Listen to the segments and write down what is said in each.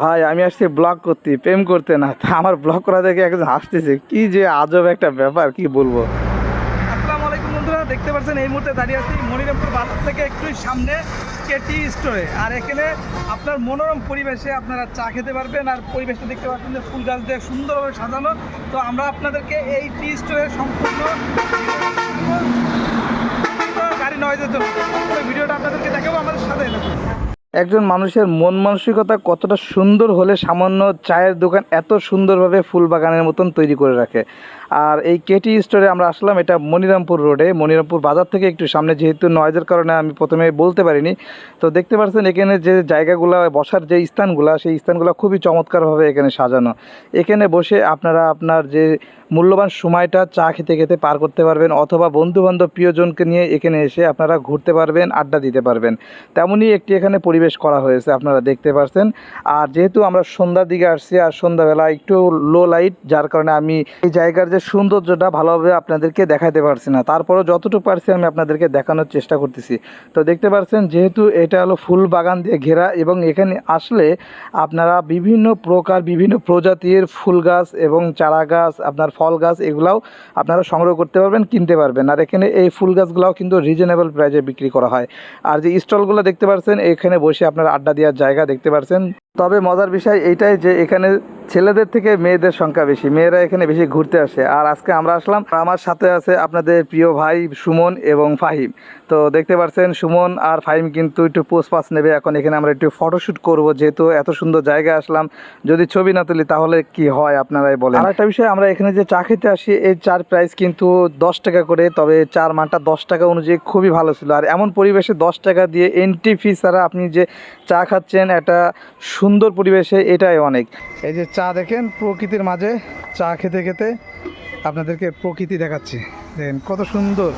ভাই, আমি আসছি ব্লগ করতে, প্রেম করতে না। তা আমার ব্লগ করা দেখে একজন হাসতেছে, কি যে আজব একটা ব্যাপার, কি বলব? আসসালামু আলাইকুম বন্ধুরা, দেখতে পাচ্ছেন এই মুহূর্তে দাঁড়িয়ে আছি মনিরামপুর বাজার থেকে একটু সামনে কেটি স্টোরে আর এখানে আপনার মনোরম পরিবেশে আপনারা চা খেতে পারবেন, আর পরিবেশটা দেখতে পাচ্ছেন যে ফুল গাছ দিয়ে সুন্দরভাবে সাজানো। তো আমরা আপনাদেরকে এই টি স্টোরের সম্পূর্ণ একজন মানুষের মন মানসিকতা কতটা সুন্দর হলে সামান্য চায়ের দোকান এত সুন্দরভাবে ফুল বাগানের মতন তৈরি করে রাখে। আর এই কেটি স্টোরে আমরা আসলাম, এটা মনিরামপুর রোডে। মনিরামপুর বাজার থেকে একটু সামনে যেহেতু নয়েজের কারণে আমি প্রথমে বলতে পারিনি। তো দেখতে পাচ্ছেন এখানে যে জায়গাগুলো, বসার যে স্থানগুলো, সেই স্থানগুলো খুবই চমৎকারভাবে এখানে সাজানো। এখানে বসে আপনারা আপনার যে মূল্যবান সময়টা চা খেতে খেতে পার করতে পারবেন অথবা বন্ধুবান্ধব প্রিয়জনকে নিয়ে এখানে এসে আপনারা ঘুরতে পারবেন, আড্ডা দিতে পারবেন। তেমনই একটি এখানে পরিবেশ করা হয়েছে, আপনারা দেখতে পাচ্ছেন আর যেহেতু আমরা সন্ধ্যার দিকে আসছি, আর সন্ধ্যাবেলা একটু লো লাইট যার কারণে আমি এই জায়গার যে সৌন্দর্যটা ভালোভাবে আপনাদেরকে দেখাতে পারছি না। তারপরও যতটুকু পারছি আমি আপনাদেরকে দেখানোর চেষ্টা করতেছি। তো দেখতে পাচ্ছেন যেহেতু এটা হলো ফুল বাগান দিয়ে ঘেরা, এবং এখানে আসলে আপনারা বিভিন্ন প্রকার, বিভিন্ন প্রজাতির ফুল গাছ এবং চারা গাছ, আপনার ফল গাছ এগুলাও আপনারা সংগ্রহ করতে পারবেন, কিনতে পারবেন। আর এখানে এই ফুল গাছগুলাও কিন্তু রিজনেবল প্রাইজে বিক্রি করা হয়। আর যে স্টলগুলো দেখতে পাচ্ছেন এখানে বসে আপনারা আড্ডা দেওয়ার জায়গা দেখতে পাচ্ছেন তবে মজার বিষয় এইটাই যে এখানে ছেলেদের থেকে মেয়েদের সংখ্যা বেশি, মেয়েরা এখানে বেশি ঘুরতে আসে। আর আজকে আমরা আসলাম, আমার সাথে আছে আপনাদের প্রিয় ভাই সুমন এবং ফাহিম। তো দেখতে পাচ্ছেন, সুমন আর ফাহিম কিন্তু একটু পোস্ট পাস নেবে, এখন এখানে আমরা একটু ফটোশ্যুট করব, যেহেতু এত সুন্দর জায়গায় আসলাম। যদি ছবি না তুলি তাহলে কি হয়, আপনারাই বলেন। আর একটা বিষয়, আমরা এখানে যে চা খেতে আসি এই চার প্রাইস কিন্তু দশ টাকা করে, তবে চার মানটা দশ টাকা অনুযায়ী খুবই ভালো ছিল। আর এমন পরিবেশে দশ টাকা দিয়ে এন্ট্রি ফি ছাড়া আপনি যে চা খাচ্ছেন, একটা সুন্দর পরিবেশে এটাই অনেক। এই যে চা দেখেন প্রকৃতির মাঝে চা খেতে খেতে আপনাদেরকে প্রকৃতি দেখাচ্ছি। দেখেন কত সুন্দর।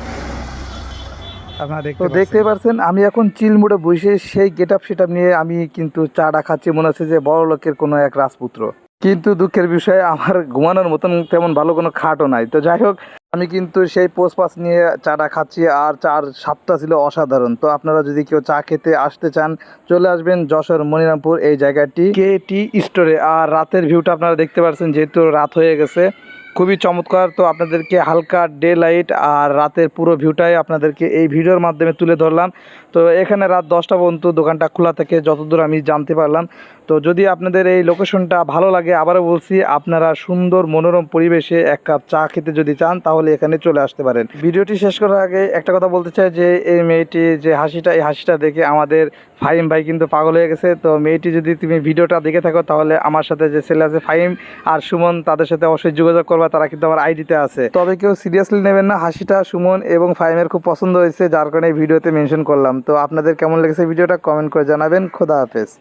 আপনারা দেখতে দেখতে পাচ্ছেন আমি এখন চিলমুড়ে বসে সেই গেট আপ সেট নিয়ে আমি কিন্তু চাটা খাচ্ছি। মনে হচ্ছে যে বড় লোকের কোনো এক রাজপুত্র। কিন্তু দুঃখের বিষয়ে আমার ঘুমানোর মতন তেমন ভালো কোনো খাটও নাই। তো যাই হোক আমি কিন্তু সেই পোস্ট পাস নিয়ে চাটা খাচ্ছি আর চার স্বাদটা ছিল অসাধারণ। তো আপনারা যদি কেউ চা খেতে আসতে চান, চলে আসবেন যশোর মনিরামপুর এই জায়গাটি কে টি স্টোরে আর রাতের ভিউটা আপনারা দেখতে পাচ্ছেন যেহেতু রাত হয়ে গেছে, খুবই চমৎকার। তো আপনাদেরকে হালকা ডে লাইট আর রাতের পুরো ভিউটাই আপনাদেরকে এই ভিডিওর মাধ্যমে তুলে ধরলাম। তো এখানে রাত দশটা পর্যন্ত দোকানটা খোলা থাকে, যতদূর আমি জানতে পারলাম। তো যদি আপনাদের এই লোকেশনটা ভালো লাগে, আবারও বলছি, আপনারা সুন্দর মনোরম পরিবেশে এক কাপ চা খেতে যদি চান, তাহলে এখানে চলে আসতে পারেন। ভিডিওটি শেষ করার আগে একটা কথা বলতে চাই যে, এই মেয়েটি যে হাসিটা, এই হাসিটা দেখে আমাদের ফাহিম ভাই কিন্তু পাগল হয়ে গেছে। তো মেয়েটি যদি তুমি ভিডিওটা দেখে থাকো, তাহলে আমার সাথে যে ছেলে আছে ফাহিম আর সুমন, তাদের সাথে অবশ্যই যোগাযোগ করবা, তারা কিন্তু আমার আইডিতে আছে। তবে কেউ সিরিয়াসলি নেবেন না, হাসিটা সুমন এবং ফাহিমের খুব পছন্দ হয়েছে, যার কারণে ভিডিওতে মেনশন করলাম। তো আপনাদের কেমন লেগেছে ভিডিওটা কমেন্ট করে জানাবেন। খোদা হাফেজ।